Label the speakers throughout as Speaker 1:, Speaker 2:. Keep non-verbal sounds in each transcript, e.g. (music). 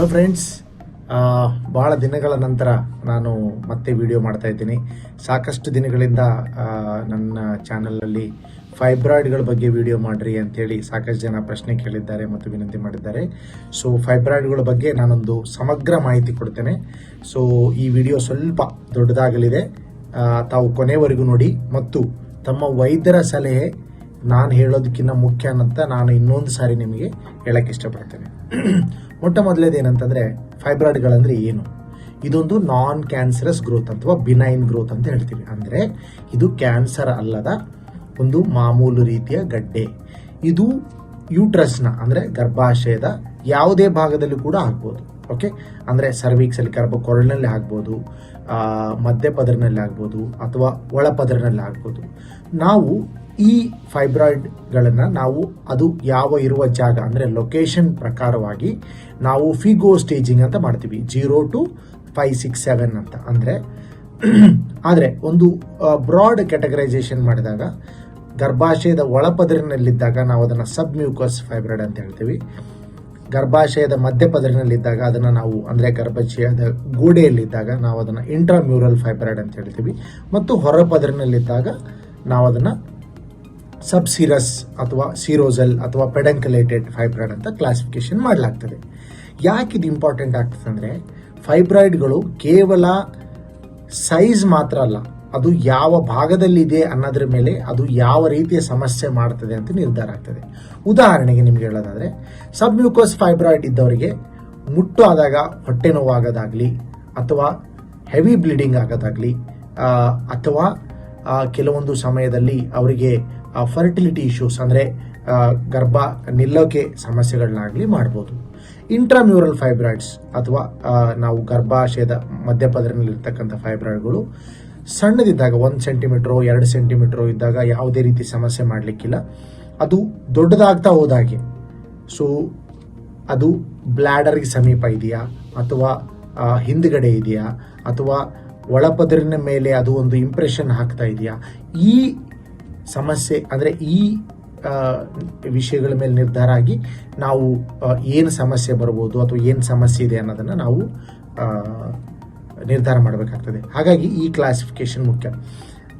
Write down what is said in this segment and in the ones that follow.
Speaker 1: Hello friends ಭಾಳ ದಿನಗಳ ನಂತರ ನಾನು ಮತ್ತೆ ವಿಡಿಯೋ ಮಾಡ್ತಾ ಇದ್ದೀನಿ. ಸಾಕಷ್ಟು ದಿನಗಳಿಂದ ನನ್ನ ಚಾನಲಲ್ಲಿ ಫೈಬ್ರಾಯ್ಡ್ಗಳ ಬಗ್ಗೆ ವಿಡಿಯೋ ಮಾಡಿರಿ ಅಂಥೇಳಿ ಸಾಕಷ್ಟು ಜನ ಪ್ರಶ್ನೆ ಕೇಳಿದ್ದಾರೆ ಮತ್ತು ವಿನಂತಿ ಮಾಡಿದ್ದಾರೆ. ಸೊ ಫೈಬ್ರಾಯ್ಡ್ಗಳ ಬಗ್ಗೆ ನಾನೊಂದು ಸಮಗ್ರ ಮಾಹಿತಿ ಕೊಡ್ತೇನೆ. ಸೊ ಈ ವಿಡಿಯೋ ಸ್ವಲ್ಪ ದೊಡ್ಡದಾಗಲಿದೆ. ತಾವು ಕೊನೆವರೆಗೂ ನೋಡಿ ಮತ್ತು ತಮ್ಮ ವೈದ್ಯರ ಸಲಹೆ ನಾನು ಹೇಳೋದಕ್ಕಿಂತ ಮುಖ್ಯ ಅಂತ ನಾನು ಇನ್ನೊಂದು ಸಾರಿ ನಿಮಗೆ ಹೇಳಕ್ಕೆ ಇಷ್ಟಪಡ್ತೇನೆ. ಮೊಟ್ಟ ಮೊದಲೇದು ಏನಂತಂದ್ರೆ ಫೈಬ್ರಾಯ್ಡ್ಗಳಂದ್ರೆ ಏನು? ಇದೊಂದು ನಾನ್ ಕ್ಯಾನ್ಸರಸ್ ಗ್ರೋತ್ ಅಥವಾ ಬಿನೈನ್ ಗ್ರೋತ್ ಅಂತ ಹೇಳ್ತೀವಿ. ಅಂದ್ರೆ ಇದು ಕ್ಯಾನ್ಸರ್ ಅಲ್ಲದ ಒಂದು ಮಾಮೂಲು ರೀತಿಯ ಗಡ್ಡೆ. ಇದು ಯೂಟ್ರಸ್ನ ಅಂದ್ರೆ ಗರ್ಭಾಶಯದ ಯಾವುದೇ ಭಾಗದಲ್ಲಿ ಕೂಡ ಆಗ್ಬೋದು. ಓಕೆ? ಅಂದ್ರೆ ಸರ್ವಿಕ್ಸ್ ಅಲ್ಲಿ ಗರ್ಭ ಕೊರಳಿನಲ್ಲಿ ಆಗ್ಬೋದು ಆ, ಮಧ್ಯಪದರಿನಲ್ಲಿ ಆಗ್ಬೋದು ಅಥವಾ ಒಳಪದರಿನಲ್ಲಿ ಆಗ್ಬೋದು. ನಾವು ಈ ಫೈಬ್ರಾಯ್ಡ್ಗಳನ್ನು ನಾವು ಅದು ಯಾವ ಇರುವ ಜಾಗ ಅಂದರೆ ಲೊಕೇಶನ್ ಪ್ರಕಾರವಾಗಿ ನಾವು ಫಿಗೋ ಸ್ಟೇಜಿಂಗ್ ಅಂತ ಮಾಡ್ತೀವಿ. Zero to five six seven ಅಂತ. ಅಂದರೆ (clears throat) ಆದರೆ ಒಂದು ಬ್ರಾಡ್ ಕ್ಯಾಟಗರೈಸೇಷನ್ ಮಾಡಿದಾಗ, ಗರ್ಭಾಶಯದ ಒಳಪದರಿನಲ್ಲಿದ್ದಾಗ ನಾವು ಅದನ್ನು ಸಬ್ ಮ್ಯೂಕಸ್ ಫೈಬ್ರಾಯ್ಡ್ ಅಂತ ಹೇಳ್ತೀವಿ. ಗರ್ಭಾಶಯದ ಮಧ್ಯಪದರಿನಲ್ಲಿದ್ದಾಗ ಅದನ್ನು ನಾವು, ಅಂದರೆ ಗರ್ಭಾಶಯದ ಗೋಡೆಯಲ್ಲಿದ್ದಾಗ ನಾವು ಅದನ್ನು ಇಂಟ್ರಾಮ್ಯೂರಲ್ ಫೈಬ್ರಾಯ್ಡ್ ಅಂತ ಹೇಳ್ತೀವಿ. ಮತ್ತು ಹೊರ ಹೊರಪದರಿನಲ್ಲಿದ್ದಾಗ ನಾವು ಅದನ್ನು ಸಬ್ಸಿರಸ್ ಅಥವಾ ಸಿರೋಸಲ್ ಅಥವಾ ಪೆಡಂಕಲೇಟೆಡ್ ಫೈಬ್ರಾಯ್ಡ್ ಅಂತ ಕ್ಲಾಸಿಫಿಕೇಶನ್ ಮಾಡಲಾಗ್ತದೆ. ಯಾಕೆ ಇದು ಇಂಪಾರ್ಟೆಂಟ್ ಆಗ್ತದೆ ಅಂದರೆ ಫೈಬ್ರಾಯ್ಡ್ಗಳು ಕೇವಲ ಸೈಜ್ ಮಾತ್ರ ಅಲ್ಲ, ಅದು ಯಾವ ಭಾಗದಲ್ಲಿದೆ ಅನ್ನೋದ್ರ ಮೇಲೆ ಅದು ಯಾವ ರೀತಿಯ ಸಮಸ್ಯೆ ಮಾಡ್ತದೆ ಅಂತ ನಿರ್ಧಾರ ಆಗ್ತದೆ. ಉದಾಹರಣೆಗೆ ನಿಮ್ಗೆ ಹೇಳೋದಾದ್ರೆ, ಸಬ್ಮ್ಯೂಕೋಸ್ ಫೈಬ್ರಾಯ್ಡ್ ಇದ್ದವರಿಗೆ ಮುಟ್ಟು ಆದಾಗ ಹೊಟ್ಟೆ ನೋವಾಗೋದಾಗಲಿ ಅಥವಾ ಹೆವಿ ಬ್ಲೀಡಿಂಗ್ ಆಗೋದಾಗ್ಲಿ ಅಥವಾ ಕೆಲವೊಂದು ಸಮಯದಲ್ಲಿ ಅವರಿಗೆ ಫರ್ಟಿಲಿಟಿ ಇಶ್ಯೂಸ್ ಅಂದರೆ ಗರ್ಭ ನಿಲ್ಲೋಕೆ ಸಮಸ್ಯೆಗಳನ್ನಾಗಲಿ ಮಾಡ್ಬೋದು. ಇಂಟ್ರಾಮ್ಯೂರಲ್ ಫೈಬ್ರಾಯ್ಡ್ಸ್ ಅಥವಾ ನಾವು ಗರ್ಭಾಶಯದ ಮಧ್ಯಪದರಿನಲ್ಲಿರ್ತಕ್ಕಂಥ ಫೈಬ್ರಾಯ್ಡ್ಗಳು ಸಣ್ಣದಿದ್ದಾಗ ಒಂದು ಸೆಂಟಿಮೀಟ್ರು ಎರಡು ಸೆಂಟಿಮೀಟ್ರು ಇದ್ದಾಗ ಯಾವುದೇ ರೀತಿ ಸಮಸ್ಯೆ ಮಾಡಲಿಕ್ಕಿಲ್ಲ. ಅದು ದೊಡ್ಡದಾಗ್ತಾ ಹೋದಾಗೆ. ಸೊ ಅದು ಬ್ಲ್ಯಾಡರ್ಗೆ ಸಮೀಪ ಇದೆಯಾ, ಅಥವಾ ಹಿಂದ್ಗಡೆ ಇದೆಯಾ, ಅಥವಾ ಒಳಪದರಿನ ಮೇಲೆ ಅದು ಒಂದು ಇಂಪ್ರೆಷನ್ ಹಾಕ್ತಾ ಇದೆಯಾ, ಈ ಸಮಸ್ಯೆ ಅಂದರೆ ಈ ವಿಷಯಗಳ ಮೇಲೆ ನಿರ್ಧಾರ ಆಗಿ ನಾವು ಏನು ಸಮಸ್ಯೆ ಬರ್ಬೋದು ಅಥವಾ ಏನು ಸಮಸ್ಯೆ ಇದೆ ಅನ್ನೋದನ್ನು ನಾವು ನಿರ್ಧಾರ ಮಾಡಬೇಕಾಗ್ತದೆ. ಹಾಗಾಗಿ ಈ ಕ್ಲಾಸಿಫಿಕೇಶನ್ ಮುಖ್ಯ.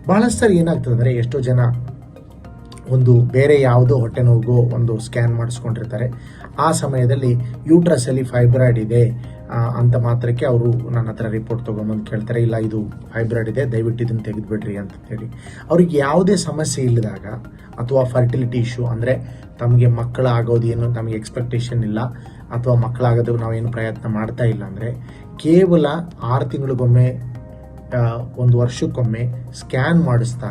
Speaker 1: ಬಹಳಷ್ಟು ಏನಾಗ್ತದೆ ಅಂದರೆ ಎಷ್ಟೋ ಜನ ಒಂದು ಬೇರೆ ಯಾವುದೋ ಹೊಟ್ಟೆ ನೋವಿಗೋ ಒಂದು ಸ್ಕ್ಯಾನ್ ಮಾಡಿಸ್ಕೊಂಡಿರ್ತಾರೆ. ಆ ಸಮಯದಲ್ಲಿ ಯೂಟ್ರಸ್ ಅಲ್ಲಿ ಫೈಬ್ರಾಯ್ಡ್ ಇದೆ ಅಂತ ಮಾತ್ರಕ್ಕೆ ಅವರು ನನ್ನ ಹತ್ರ ರಿಪೋರ್ಟ್ ತೊಗೊಂಬಂದು ಕೇಳ್ತಾರೆ, ಇಲ್ಲ, ಇದು ಫೈಬ್ರಾಯ್ಡ್ ಇದೆ, ದಯವಿಟ್ಟು ಇದನ್ನು ತೆಗೆದುಬಿಡ್ರಿ ಅಂತ ಹೇಳಿ. ಅವ್ರಿಗೆ ಯಾವುದೇ ಸಮಸ್ಯೆ ಇಲ್ಲದಾಗ ಅಥವಾ ಫರ್ಟಿಲಿಟಿ ಇಶ್ಯೂ ಅಂದರೆ ತಮಗೆ ಮಕ್ಕಳಾಗೋದು ಏನು ನಮಗೆ ಎಕ್ಸ್ಪೆಕ್ಟೇಷನ್ ಇಲ್ಲ, ಅಥವಾ ಮಕ್ಕಳಾಗೋದು ನಾವೇನು ಪ್ರಯತ್ನ ಮಾಡ್ತಾ ಇಲ್ಲ ಅಂದರೆ ಕೇವಲ ಆರು ತಿಂಗಳಿಗೊಮ್ಮೆ ಒಂದು ವರ್ಷಕ್ಕೊಮ್ಮೆ ಸ್ಕ್ಯಾನ್ ಮಾಡಿಸ್ತಾ,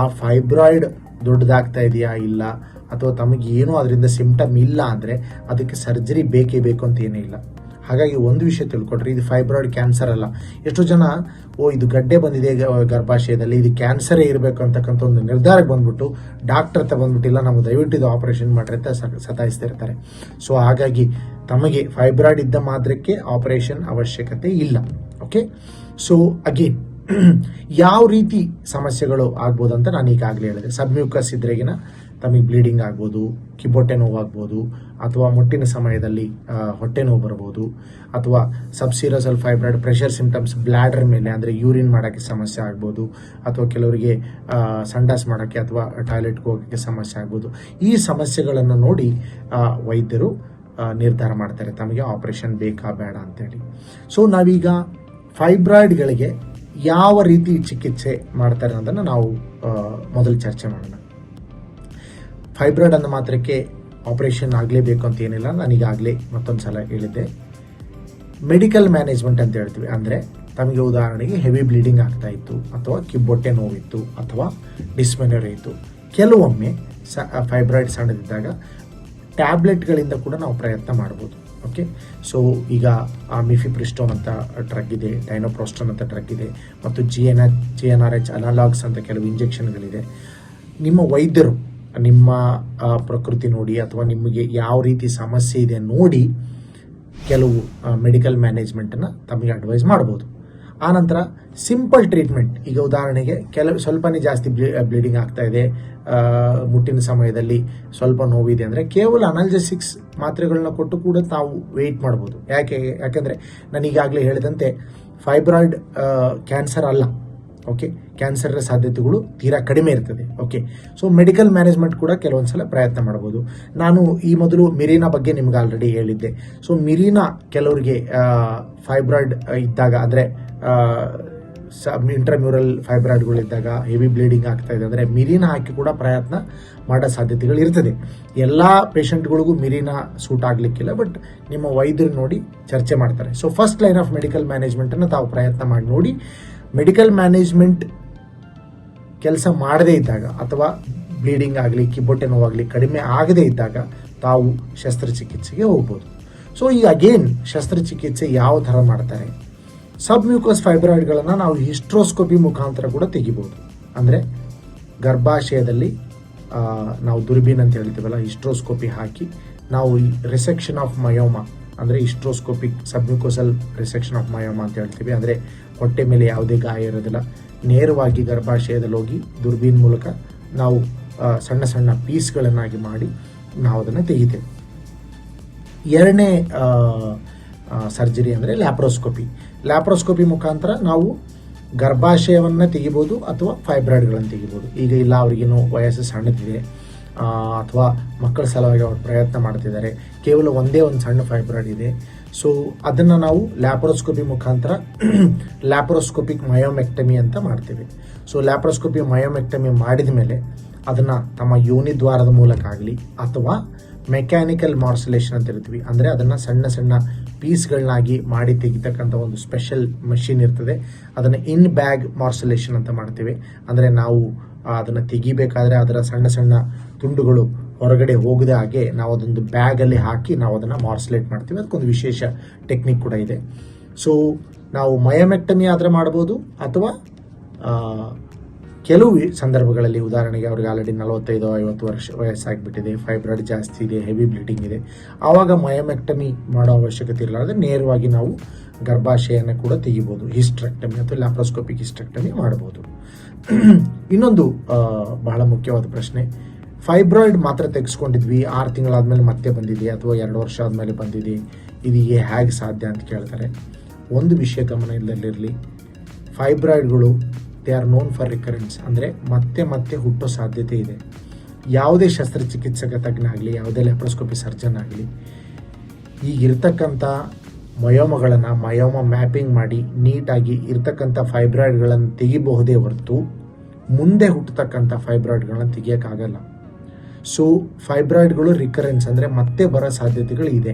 Speaker 1: ಆ ಫೈಬ್ರಾಯ್ಡ್ ದೊಡ್ಡದಾಗ್ತಾ ಇದೆಯಾ, ಇಲ್ಲ, ಅಥವಾ ತಮಗೆ ಏನೂ ಅದರಿಂದ ಸಿಂಪ್ಟಮ್ ಇಲ್ಲ ಅಂದರೆ ಅದಕ್ಕೆ ಸರ್ಜರಿ ಬೇಕೇ ಬೇಕು ಅಂತ ಏನೂ ಇಲ್ಲ. ಹಾಗಾಗಿ ಒಂದು ವಿಷಯ ತಿಳ್ಕೊಡ್ರಿ ಇದು ಫೈಬ್ರಾಯ್ಡ್ ಕ್ಯಾನ್ಸರ್ ಅಲ್ಲ. ಎಷ್ಟೋ ಜನ, ಓ, ಇದು ಗಡ್ಡೆ ಬಂದಿದೆ ಗರ್ಭಾಶಯದಲ್ಲಿ, ಇದು ಕ್ಯಾನ್ಸರೇ ಇರಬೇಕು ಅಂತಕ್ಕಂಥ ಒಂದು ನಿರ್ಧಾರಕ್ಕೆ ಬಂದ್ಬಿಟ್ಟು ಡಾಕ್ಟರ್ ಹತ್ರ ಬಂದ್ಬಿಟ್ಟಿಲ್ಲ ನಾವು ದಯವಿಟ್ಟು ಇದು ಆಪರೇಷನ್ ಮಾಡ್ರಿ ಅಂತ ಸತಾಯಿಸ್ತಾ ಇರ್ತಾರೆ ಸೊ ಹಾಗಾಗಿ ತಮಗೆ ಫೈಬ್ರಾಯ್ಡ್ ಇದ್ದ ಮಾತ್ರಕ್ಕೆ ಆಪರೇಷನ್ ಅವಶ್ಯಕತೆ ಇಲ್ಲ. ಓಕೆ ಸೊ ಅಗೇನ್ ಯಾವ ರೀತಿ ಸಮಸ್ಯೆಗಳು ಆಗ್ಬೋದು ಅಂತ ನಾನು ಈಗಾಗಲೇ ಹೇಳಿದೆ. ಸಬ್ಮ್ಯೂಕಸ್ ಇದ್ರೆಗಿನ ತಮಗೆ ಬ್ಲೀಡಿಂಗ್ ಆಗ್ಬೋದು ಕಿಬ್ಬೊಟ್ಟೆ ನೋವು ಆಗ್ಬೋದು ಅಥವಾ ಮುಟ್ಟಿನ ಸಮಯದಲ್ಲಿ ಹೊಟ್ಟೆ ನೋವು ಬರ್ಬೋದು ಅಥವಾ subserosal fibroid pressure symptoms, bladder ಮೇಲೆ, ಅಂದರೆ ಯೂರಿನ್ ಮಾಡೋಕ್ಕೆ ಸಮಸ್ಯೆ ಆಗ್ಬೋದು, ಅಥವಾ ಕೆಲವರಿಗೆ ಸಂಡಾಸ್ ಮಾಡೋಕ್ಕೆ ಅಥವಾ ಟಾಯ್ಲೆಟ್ಗೆ ಹೋಗೋಕ್ಕೆ ಸಮಸ್ಯೆ ಆಗ್ಬೋದು. ಈ ಸಮಸ್ಯೆಗಳನ್ನು ನೋಡಿ ವೈದ್ಯರು ನಿರ್ಧಾರ ಮಾಡ್ತಾರೆ, ತಮಗೆ ಆಪರೇಷನ್ ಬೇಕಾ, ಬೇಡ ಅಂತೇಳಿ. ಸೊ ನಾವೀಗ ಫೈಬ್ರಾಯ್ಡ್ಗಳಿಗೆ ಯಾವ ರೀತಿ ಚಿಕಿತ್ಸೆ ಮಾಡ್ತಾರೆ ಅನ್ನೋದನ್ನು ನಾವು ಮೊದಲು ಚರ್ಚೆ ಮಾಡೋಣ. ಫೈಬ್ರಾಯ್ಡ್ ಅನ್ನ ಮಾತ್ರಕ್ಕೆ ಆಪರೇಷನ್ ಆಗಲೇಬೇಕು ಅಂತ ಏನಿಲ್ಲ. ನನಗಾಗಲೇ ಮತ್ತೊಂದು ಸಲ ಹೇಳಿದ್ದೆ. ಮೆಡಿಕಲ್ ಮ್ಯಾನೇಜ್ಮೆಂಟ್ ಅಂತ ಹೇಳ್ತೀವಿ. ಅಂದರೆ ತಮಗೆ ಉದಾಹರಣೆಗೆ ಹೆವಿ ಬ್ಲೀಡಿಂಗ್ ಆಗ್ತಾ ಇತ್ತು, ಅಥವಾ ಕಿಬ್ಬೊಟ್ಟೆ ನೋವಿತ್ತು, ಅಥವಾ ಡಿಸ್ಮೆನರಿ ಇತ್ತು. ಕೆಲವೊಮ್ಮೆ ಸ ಫೈಬ್ರಾಯ್ಡ್ ಸಣ್ಣದಿದ್ದಾಗ ಟ್ಯಾಬ್ಲೆಟ್ಗಳಿಂದ ಕೂಡ ನಾವು ಪ್ರಯತ್ನ ಮಾಡ್ಬೋದು. ಓಕೆ ಸೊ ಈಗ ಆ ಮಿಫಿಪ್ರಿಸ್ಟೋನ್ ಅಂತ ಡ್ರಗ್ ಇದೆ ಡೈನೋಪ್ರೋಸ್ಟೋನ್ ಅಂತ ಡ್ರಗ್ ಇದೆ, ಮತ್ತು G N G N R H analogues ಅಂತ ಕೆಲವು ಇಂಜೆಕ್ಷನ್ಗಳಿದೆ ನಿಮ್ಮ ವೈದ್ಯರು ನಿಮ್ಮ ಪ್ರಕೃತಿ ನೋಡಿ ಅಥವಾ ನಿಮಗೆ ಯಾವ ರೀತಿ ಸಮಸ್ಯೆ ಇದೆ ನೋಡಿ ಕೆಲವು ಮೆಡಿಕಲ್ ಮ್ಯಾನೇಜ್ಮೆಂಟನ್ನು ತಮಗೆ ಅಡ್ವೈಸ್ ಮಾಡ್ಬೋದು. ಆನಂತರ ಸಿಂಪಲ್ ಟ್ರೀಟ್ಮೆಂಟ್ ಈಗ ಉದಾಹರಣೆಗೆ ಕೆಲವು, ಸ್ವಲ್ಪನೇ ಜಾಸ್ತಿ ಬ್ಲೀಡಿಂಗ್ ಆಗ್ತಾ ಇದೆ ಮುಟ್ಟಿನ ಸಮಯದಲ್ಲಿ ಸ್ವಲ್ಪ ನೋವಿದೆ ಅಂದರೆ ಕೇವಲ ಅನಾಲ್ಜೆಸಿಕ್ಸ್ ಮಾತ್ರೆಗಳನ್ನ ಕೊಟ್ಟು ಕೂಡ ತಾವು ವೆಯ್ಟ್ ಮಾಡ್ಬೋದು. ಯಾಕೆ, ಯಾಕೆಂದರೆ ನಾನು ಈಗಾಗಲೇ ಹೇಳಿದಂತೆ ಫೈಬ್ರಾಯ್ಡ್ ಕ್ಯಾನ್ಸರ್ ಅಲ್ಲ. ಓಕೆ ಕ್ಯಾನ್ಸರ್ ಸಾಧ್ಯತೆಗಳು ತೀರಾ ಕಡಿಮೆ ಇರ್ತದೆ. ಓಕೆ ಸೊ ಮೆಡಿಕಲ್ ಮ್ಯಾನೇಜ್ಮೆಂಟ್ ಕೂಡ ಕೆಲವೊಂದ್ಸಲ ಪ್ರಯತ್ನ ಮಾಡ್ಬೋದು. ನಾನು ಈ ಮೊದಲು ಮಿರೀನಾ ಬಗ್ಗೆ ನಿಮ್ಗೆ ಆಲ್ರೆಡಿ ಹೇಳಿದ್ದೆ. ಸೊ ಮಿರೀನಾ ಕೆಲವರಿಗೆ ಫೈಬ್ರಾಯ್ಡ್ ಇದ್ದಾಗ ಅಂದರೆ ಇಂಟ್ರಮ್ಯೂರಲ್ ಫೈಬ್ರಾಯ್ಡ್ಗಳಿದ್ದಾಗ ಹೆವಿ ಬ್ಲೀಡಿಂಗ್ ಆಗ್ತಾ ಇದೆ ಅಂದರೆ ಮಿರಿನ ಹಾಕಿ ಕೂಡ ಪ್ರಯತ್ನ ಮಾಡೋ ಸಾಧ್ಯತೆಗಳು ಇರ್ತದೆ. ಎಲ್ಲ ಪೇಷಂಟ್ಗಳಿಗೂ ಮಿರಿನ ಸೂಟ್ ಆಗಲಿಕ್ಕಿಲ್ಲ ಬಟ್ ನಿಮ್ಮ ವೈದ್ಯರು ನೋಡಿ ಚರ್ಚೆ ಮಾಡ್ತಾರೆ. So first line of medical ಮ್ಯಾನೇಜ್ಮೆಂಟನ್ನು ತಾವು ಪ್ರಯತ್ನ ಮಾಡಿ ನೋಡಿ ಮೆಡಿಕಲ್ ಮ್ಯಾನೇಜ್ಮೆಂಟ್ ಕೆಲಸ ಮಾಡದೇ ಇದ್ದಾಗ ಅಥವಾ ಬ್ಲೀಡಿಂಗ್ ಆಗಲಿ ಕಿಬ್ಬೊಟ್ಟೆ ನೋವಾಗಲಿ ಕಡಿಮೆ ಆಗದೇ ಇದ್ದಾಗ ತಾವು ಶಸ್ತ್ರಚಿಕಿತ್ಸೆಗೆ ಹೋಗ್ಬೋದು. ಸೊ ಈ ಅಗೇನ್ ಶಸ್ತ್ರಚಿಕಿತ್ಸೆ ಯಾವ ಥರ ಮಾಡ್ತಾರೆ? ಸಬ್ ಮ್ಯೂಕಸ್ ಫೈಬ್ರಾಯ್ಡ್ಗಳನ್ನು ನಾವು ಹಿಸ್ಟ್ರೋಸ್ಕೋಪಿ ಮುಖಾಂತರ ಕೂಡ ತೆಗಿಬೋದು. ಅಂದರೆ ಗರ್ಭಾಶಯದಲ್ಲಿ ನಾವು ದುರ್ಬೀನ್ ಅಂತ ಹೇಳ್ತೀವಲ್ಲ, ಹಿಸ್ಟ್ರೋಸ್ಕೋಪಿ ಹಾಕಿ ನಾವು ರಿಸೆಕ್ಷನ್ ಆಫ್ ಮಯೋಮಾ ಅಂದರೆ ಇಸ್ಟ್ರೋಸ್ಕೋಪಿಕ್ ಸಬ್ಮ್ಯೂಕೋಸಲ್ ರಿಸೆಕ್ಷನ್ ಆಫ್ ಮಯೋಮ ಅಂತ ಹೇಳ್ತೀವಿ. ಅಂದರೆ ಹೊಟ್ಟೆ ಮೇಲೆ ಯಾವುದೇ ಗಾಯ ಇರೋದಿಲ್ಲ. ನೇರವಾಗಿ ಗರ್ಭಾಶಯದಲ್ಲಿ ಹೋಗಿ ದುರ್ಬೀನ್ ಮೂಲಕ ನಾವು ಸಣ್ಣ ಸಣ್ಣ ಪೀಸ್ಗಳನ್ನಾಗಿ ಮಾಡಿ ನಾವು ಅದನ್ನು ತೆಗಿತೇವೆ. ಎರಡನೇ ಸರ್ಜರಿ ಅಂದರೆ ಲ್ಯಾಪ್ರೋಸ್ಕೋಪಿ. ಲ್ಯಾಪ್ರೋಸ್ಕೋಪಿ ಮುಖಾಂತರ ನಾವು ಗರ್ಭಾಶಯವನ್ನು ತೆಗಿಬೋದು ಅಥವಾ ಫೈಬ್ರಾಯ್ಡ್ಗಳನ್ನು ತೆಗಿಬೋದು. ಈಗ ಇಲ್ಲ ಅವ್ರಿಗೇನು ವಯಸ್ಸು ಸಣ್ಣದಿದೆ. ಅಥವಾ ಮಕ್ಕಳ ಸಲುವಾಗಿ ಅವರು ಪ್ರಯತ್ನ ಮಾಡ್ತಿದ್ದಾರೆ. ಕೇವಲ ಒಂದೇ ಒಂದು ಸಣ್ಣ ಫೈಬ್ರಾಯ್ಡ್ ಇದೆ. ಸೊ ಅದನ್ನು ನಾವು ಲ್ಯಾಪ್ರೋಸ್ಕೋಪಿ ಮುಖಾಂತರ (clears throat) ಲ್ಯಾಪ್ರೋಸ್ಕೋಪಿಕ್ ಮಯೋಮೆಕ್ಟಮಿ ಅಂತ ಮಾಡ್ತೀವಿ. ಸೊ ಲ್ಯಾಪ್ರೋಸ್ಕೋಪಿ ಮಯೋಮೆಕ್ಟಮಿ ಮಾಡಿದ ಮೇಲೆ ಅದನ್ನು ತಮ್ಮ ಯೋನಿ ದ್ವಾರದ ಮೂಲಕ ಆಗಲಿ ಅಥವಾ ಮೆಕ್ಯಾನಿಕಲ್ ಮಾರ್ಸಲೇಷನ್ ಅಂತ ಇರ್ತೀವಿ. ಅಂದರೆ ಅದನ್ನು ಸಣ್ಣ ಸಣ್ಣ ಪೀಸ್ಗಳನ್ನಾಗಿ ಮಾಡಿ ತೆಗಿತಕ್ಕಂಥ ಒಂದು ಸ್ಪೆಷಲ್ ಮಷಿನ್ ಇರ್ತದೆ. ಅದನ್ನು ಇನ್ ಬ್ಯಾಗ್ ಮಾರ್ಸಲೇಷನ್ ಅಂತ ಮಾಡ್ತೀವಿ. ಅಂದರೆ ನಾವು ಅದನ್ನು ತೆಗಿಬೇಕಾದ್ರೆ ಅದರ ಸಣ್ಣ ಸಣ್ಣ ತುಂಡುಗಳು ಹೊರಗಡೆ ಹೋಗದೆ ಹಾಗೆ ನಾವು ಅದೊಂದು ಬ್ಯಾಗಲ್ಲಿ ಹಾಕಿ ನಾವು ಅದನ್ನು ಮಾರ್ಸಲೇಟ್ ಮಾಡ್ತೀವಿ. ಅದಕ್ಕೊಂದು ವಿಶೇಷ ಟೆಕ್ನಿಕ್ ಕೂಡ ಇದೆ. ಸೊ ನಾವು ಮಯಮೆಟ್ಟಮಿ ಆದರೆ ಮಾಡ್ಬೋದು ಅಥವಾ ಕೆಲವು ಸಂದರ್ಭಗಳಲ್ಲಿ ಉದಾಹರಣೆಗೆ ಅವ್ರಿಗೆ ಆಲ್ರೆಡಿ ನಲವತ್ತೈದು, ಐವತ್ತು ವರ್ಷ ವಯಸ್ಸಾಗಿಬಿಟ್ಟಿದೆ ಫೈಬ್ರಾಯ್ಡ್ ಜಾಸ್ತಿ ಇದೆ ಹೆವಿ ಬ್ಲೀಡಿಂಗ್ ಇದೆ. ಆವಾಗ ಮಯಮೆಕ್ಟಮಿ ಮಾಡೋ ಅವಶ್ಯಕತೆ ಇರಲಾರ್ದೆ ನೇರವಾಗಿ ನಾವು ಗರ್ಭಾಶಯನ ಕೂಡ ತೆಗಿಬೋದು. ಹಿಸ್ಟ್ರೆಕ್ಟಮಿ ಅಥವಾ ಲ್ಯಾಪ್ರೋಸ್ಕೋಪಿಕ್ ಹಿಸ್ಟ್ರೆಕ್ಟಮಿ ಮಾಡ್ಬೋದು. (clears throat) ಇನ್ನೊಂದು ಬಹಳ ಮುಖ್ಯವಾದ ಪ್ರಶ್ನೆ. ಫೈಬ್ರಾಯ್ಡ್ ಮಾತ್ರ ತೆಗೆಸ್ಕೊಂಡಿದ್ವಿ. ಆರು ತಿಂಗಳಾದ್ಮೇಲೆ ಮತ್ತೆ ಬಂದಿದೆ ಅಥವಾ ಎರಡು ವರ್ಷ ಆದಮೇಲೆ ಬಂದಿದೆ. ಇದೀಗೆ ಹೇಗೆ ಸಾಧ್ಯ ಅಂತ ಕೇಳ್ತಾರೆ. ಒಂದು ವಿಷಯ ಗಮನದಲ್ಲಿರಲಿ ಫೈಬ್ರಾಯ್ಡ್ಗಳು they are known for recurrence ಅಂದರೆ ಮತ್ತೆ ಮತ್ತೆ ಹುಟ್ಟೋ ಸಾಧ್ಯತೆ ಇದೆ. ಯಾವುದೇ ಶಸ್ತ್ರಚಿಕಿತ್ಸಕ ತಜ್ಞ ಆಗಲಿ ಯಾವುದೇ ಲೆಪ್ರೋಸ್ಕೋಪಿ ಸರ್ಜನ್ ಆಗಲಿ ಈಗಿರ್ತಕ್ಕಂಥ ಮಯೋಮಗಳನ್ನು ಮಯೋಮ ಮ್ಯಾಪಿಂಗ್ ಮಾಡಿ ನೀಟಾಗಿ ಇರ್ತಕ್ಕಂಥ ಫೈಬ್ರಾಯ್ಡ್ಗಳನ್ನು ತೆಗಿಬಹುದೇ ಹೊರತು ಮುಂದೆ ಹುಟ್ಟತಕ್ಕಂಥ ಫೈಬ್ರಾಯ್ಡ್ಗಳನ್ನ ತೆಗಿಯೋಕ್ಕಾಗಲ್ಲ. ಸೊ ಫೈಬ್ರಾಯ್ಡ್ಗಳು ರಿಕರೆನ್ಸ್ ಅಂದರೆ ಮತ್ತೆ ಬರೋ ಸಾಧ್ಯತೆಗಳು ಇದೆ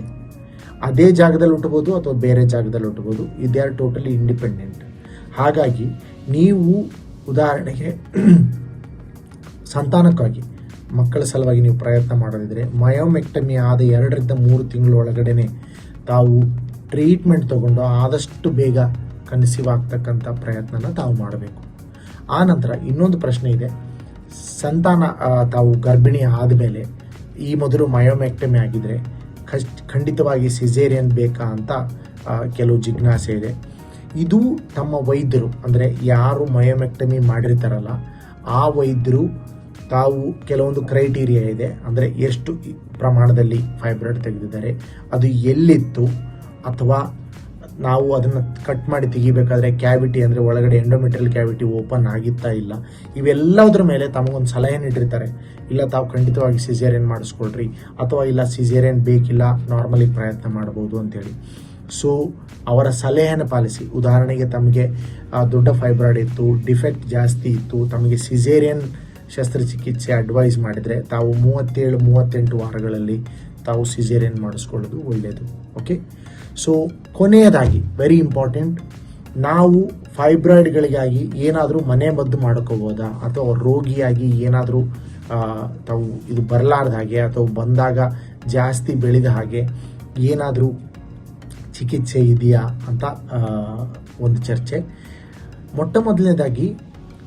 Speaker 1: ಅದೇ ಜಾಗದಲ್ಲಿ ಹುಟ್ಟಬೋದು ಅಥವಾ ಬೇರೆ ಜಾಗದಲ್ಲಿ ಹುಟ್ಟಬೋದು ಇದೇ ಆರ್ ಟೋಟಲಿ ಇಂಡಿಪೆಂಡೆಂಟ್ ಹಾಗಾಗಿ ನೀವು ಉದಾಹರಣೆಗೆ (clears throat) ಸಂತಾನಕ್ಕಾಗಿ ಮಕ್ಕಳ ಸಲುವಾಗಿ ನೀವು ಪ್ರಯತ್ನ ಮಾಡೋದಿದ್ರೆ ಮಯೋಮೆಕ್ಟಮಿ ಆದ ಎರಡರಿಂದ ಮೂರು ತಿಂಗಳ ಒಳಗಡೆ ತಾವು ಟ್ರೀಟ್ಮೆಂಟ್ ತಗೊಂಡು ಆದಷ್ಟು ಬೇಗ ಕನ್ಸೀವ್ ಆಗ್ತಕ್ಕಂಥ ಪ್ರಯತ್ನನ ತಾವು ಮಾಡಬೇಕು. ಆ ನಂತರ ಇನ್ನೊಂದು ಪ್ರಶ್ನೆ ಇದೆ. ಸಂತಾನ ತಾವು ಗರ್ಭಿಣಿ ಆದಮೇಲೆ ಈ ಮೊದಲು ಮಯೋಮೆಕ್ಟಮಿ ಆಗಿದ್ದರೆ ಖಚ್, ಖಂಡಿತವಾಗಿ ಸಿಜೇರಿಯನ್ ಬೇಕಾ ಅಂತ ಕೆಲವು ಜಿಜ್ಞಾಸೆ ಇದೆ. ಇದು ತಮ್ಮ ವೈದ್ಯರು, ಅಂದರೆ ಯಾರು ಮಯೋಮೆಕ್ಟಮಿ ಮಾಡಿರ್ತಾರಲ್ಲ, ಆ ವೈದ್ಯರು ತಾವು ಕೆಲವೊಂದು ಕ್ರೈಟೀರಿಯಾ ಇದೆ, ಅಂದರೆ ಎಷ್ಟು ಪ್ರಮಾಣದಲ್ಲಿ ಫೈಬ್ರಾಯ್ಡ್ ತೆಗೆದಿದ್ದಾರೆ, ಅದು ಎಲ್ಲಿತ್ತು ಅಥವಾ ನಾವು ಅದನ್ನು ಕಟ್ ಮಾಡಿ ತೆಗಿಬೇಕಾದ್ರೆ ಕ್ಯಾವಿಟಿ ಅಂದರೆ ಒಳಗಡೆ ಎಂಡೋಮೆಟ್ರಿಯಲ್ ಕ್ಯಾವಿಟಿ ಓಪನ್ ಆಗಿತ್ತಾ ಇಲ್ಲ. ಇವೆಲ್ಲದರ ಮೇಲೆ ತಮಗೊಂದು ಸಲಹೆ ನೀಡಿರ್ತಾರೆ. ಇಲ್ಲ ತಾವು ಖಂಡಿತವಾಗಿ ಸಿಜೇರಿಯನ್ ಮಾಡಿಸ್ಕೊಳ್ರಿ, ಅಥವಾ ಇಲ್ಲ ಸಿಜೇರಿಯನ್ ಬೇಕಿಲ್ಲ ನಾರ್ಮಲಿ ಪ್ರಯತ್ನ ಮಾಡ್ಬೋದು ಅಂತೇಳಿ. ಸೊ ಅವರ ಸಲಹೆಯನ್ನು ಪಾಲಿಸಿ. ಉದಾಹರಣೆಗೆ ತಮಗೆ ದೊಡ್ಡ ಫೈಬ್ರಾಯ್ಡ್ ಇತ್ತು ಡಿಫೆಕ್ಟ್ ಜಾಸ್ತಿ ಇತ್ತು, ತಮಗೆ ಸಿಜೇರಿಯನ್ ಶಸ್ತ್ರಚಿಕಿತ್ಸೆ ಅಡ್ವೈಸ್ ಮಾಡಿದರೆ ತಾವು ಮೂವತ್ತೇಳು, ಮೂವತ್ತೆಂಟು ವಾರಗಳಲ್ಲಿ ತಾವು ಸಿಜೇರಿಯನ್ ಮಾಡಿಸ್ಕೊಳ್ಳೋದು ಒಳ್ಳೆಯದು. ಓಕೆ ಸೊ ಕೊನೆಯದಾಗಿ ವೆರಿ ಇಂಪಾರ್ಟೆಂಟ್ ನಾವು ಫೈಬ್ರಾಯ್ಡ್ಗಳಿಗಾಗಿ ಏನಾದರೂ ಮನೆ ಮದ್ದು ಮಾಡ್ಕೋಬೋದಾ? ಅಥವಾ ರೋಗಿಯಾಗಿ ಏನಾದರೂ ತಾವು ಇದು ಬರಲಾರ್ದ ಹಾಗೆ, ಅಥವಾ ಬಂದಾಗ ಜಾಸ್ತಿ ಬೆಳೆದ ಹಾಗೆ ಏನಾದರೂ ಚಿಕಿತ್ಸೆ ಇದೆಯಾ ಅಂತ ಒಂದು ಚರ್ಚೆ. ಮೊಟ್ಟ ಮೊದಲನೇದಾಗಿ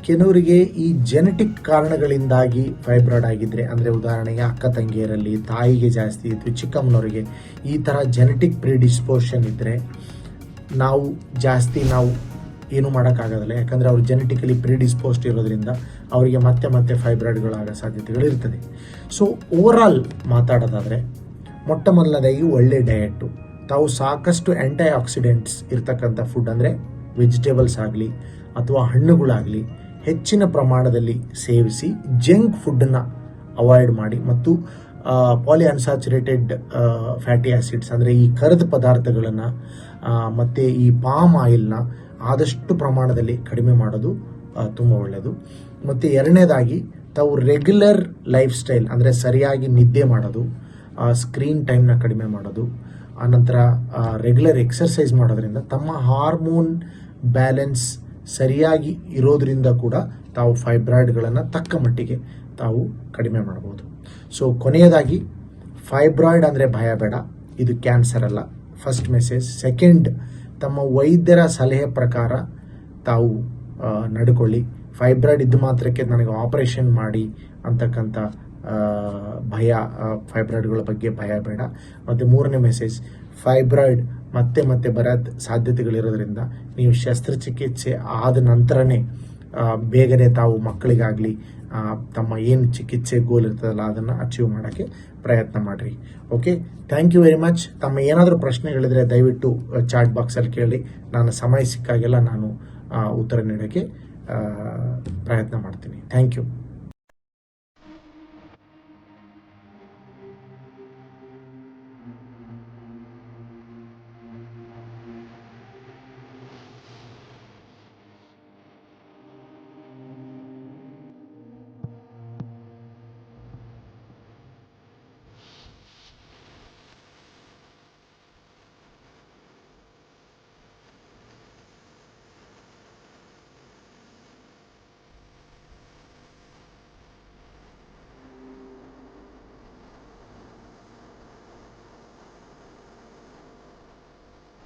Speaker 1: ಕೆಲವರಿಗೆ ಈ ಜೆನೆಟಿಕ್ ಕಾರಣಗಳಿಂದಾಗಿ ಫೈಬ್ರಾಯ್ಡ್ ಆಗಿದ್ರೆ, ಅಂದರೆ ಉದಾಹರಣೆಗೆ ಅಕ್ಕ ತಂಗಿಯರಲ್ಲಿ ತಾಯಿಗೆ ಜಾಸ್ತಿ ಇತ್ತು ಚಿಕ್ಕಮ್ಮನವರಿಗೆ ಈ ಥರ ಜೆನೆಟಿಕ್ ಪ್ರಿಡಿಸ್ಪೋಷನ್ ಇದ್ದರೆ ನಾವು ಜಾಸ್ತಿ ನಾವು ಏನು ಮಾಡೋಕ್ಕಾಗೋದಿಲ್ಲ. ಯಾಕಂದರೆ ಅವರು ಜೆನೆಟಿಕಲಿ ಪ್ರಿಡಿಸ್ಪೋಸ್ಟ್ ಇರೋದ್ರಿಂದ ಅವರಿಗೆ ಮತ್ತೆ ಮತ್ತೆ ಫೈಬ್ರಾಯ್ಡ್ಗಳಾಗೋ ಸಾಧ್ಯತೆಗಳು ಇರ್ತದೆ ಸೊ ಓವರಾಲ್ ಮಾತಾಡೋದಾದರೆ ಮೊಟ್ಟ ಮೊದಲನೇದಾಗಿ ಒಳ್ಳೆ ಡಯಟು ತಾವು ಸಾಕಷ್ಟು ಆ್ಯಂಟೈ ಆಕ್ಸಿಡೆಂಟ್ಸ್ ಇರ್ತಕ್ಕಂಥ ಫುಡ್ ಅಂದರೆ ವೆಜಿಟೇಬಲ್ಸ್ ಆಗಲಿ, ಅಥವಾ ಹಣ್ಣುಗಳಾಗಲಿ ಹೆಚ್ಚಿನ ಪ್ರಮಾಣದಲ್ಲಿ ಸೇವಿಸಿ ಜಂಕ್ ಫುಡ್ಡನ್ನು ಅವಾಯ್ಡ್ ಮಾಡಿ ಮತ್ತು ಪಾಲಿ ಅನ್ಸ್ಯಾಚುರೇಟೆಡ್ ಫ್ಯಾಟಿ ಆಸಿಡ್ಸ್ ಅಂದರೆ ಈ ಕರದ ಪದಾರ್ಥಗಳನ್ನು ಮತ್ತು ಈ ಪಾಮ್ ಆಯಿಲ್ನ ಆದಷ್ಟು ಪ್ರಮಾಣದಲ್ಲಿ ಕಡಿಮೆ ಮಾಡೋದು ತುಂಬ ಒಳ್ಳೆಯದು ಮತ್ತು ಎರಡನೇದಾಗಿ ತಾವು ರೆಗ್ಯುಲರ್ ಲೈಫ್ ಸ್ಟೈಲ್ ಅಂದರೆ ಸರಿಯಾಗಿ ನಿದ್ದೆ ಮಾಡೋದು ಸ್ಕ್ರೀನ್ ಟೈಮ್ನ ಕಡಿಮೆ ಮಾಡೋದು ಆನಂತರ ರೆಗ್ಯುಲರ್ ಎಕ್ಸರ್ಸೈಸ್ ಮಾಡೋದ್ರಿಂದ ತಮ್ಮ ಹಾರ್ಮೋನ್ ಬ್ಯಾಲೆನ್ಸ್ ಸರಿಯಾಗಿ ಇರೋದರಿಂದ ಕೂಡ ತಾವು ಫೈಬ್ರಾಯ್ಡ್ಗಳನ್ನು ತಕ್ಕ ಮಟ್ಟಿಗೆ ತಾವು ಕಡಿಮೆ ಮಾಡ್ಬೋದು. ಸೊ ಕೊನೆಯದಾಗಿ, ಫೈಬ್ರಾಯ್ಡ್ ಅಂದರೆ ಭಯ ಬೇಡ. ಇದು ಕ್ಯಾನ್ಸರ್ ಅಲ್ಲ. ಫಸ್ಟ್ ಮೆಸೇಜ್ ಸೆಕೆಂಡ್ ತಮ್ಮ ವೈದ್ಯರ ಸಲಹೆ ಪ್ರಕಾರ ತಾವು ನಡ್ಕೊಳ್ಳಿ. ಫೈಬ್ರಾಯ್ಡ್ ಇದ್ದು ಮಾತ್ರಕ್ಕೆ ನನಗೆ ಆಪರೇಷನ್ ಮಾಡಿ ಅಂತಕ್ಕಂಥ ಭಯ ಫೈಬ್ರಾಯ್ಡ್ಗಳ ಬಗ್ಗೆ ಭಯ ಬೇಡ. ಮತ್ತು ಮೂರನೇ ಮೆಸೇಜ್ ಫೈಬ್ರಾಯ್ಡ್ ಮತ್ತೆ ಮತ್ತೆ ಬರೋ ಸಾಧ್ಯತೆಗಳಿರೋದ್ರಿಂದ ನೀವು ಶಸ್ತ್ರಚಿಕಿತ್ಸೆ ಆದ ನಂತರನೇ ಬೇಗನೆ ತಾವು ಮಕ್ಕಳಿಗಾಗಲಿ ತಮ್ಮ ಏನು ಚಿಕಿತ್ಸೆ ಗೋಲ್ ಇರ್ತದಲ್ಲ ಅದನ್ನು ಅಚೀವ್ ಮಾಡೋಕ್ಕೆ ಪ್ರಯತ್ನ ಮಾಡಿರಿ. Okay thank you very much ತಮ್ಮ ಏನಾದರೂ ಪ್ರಶ್ನೆಗಳಿದ್ರೆ ದಯವಿಟ್ಟು ಚಾಟ್ ಬಾಕ್ಸಲ್ಲಿ ಕೇಳಿ. ನಾನು ಸಮಯ ಸಿಕ್ಕಾಗೆಲ್ಲ ನಾನು ಉತ್ತರ ನೀಡೋಕ್ಕೆ ಪ್ರಯತ್ನ ಮಾಡ್ತೀನಿ. Thank you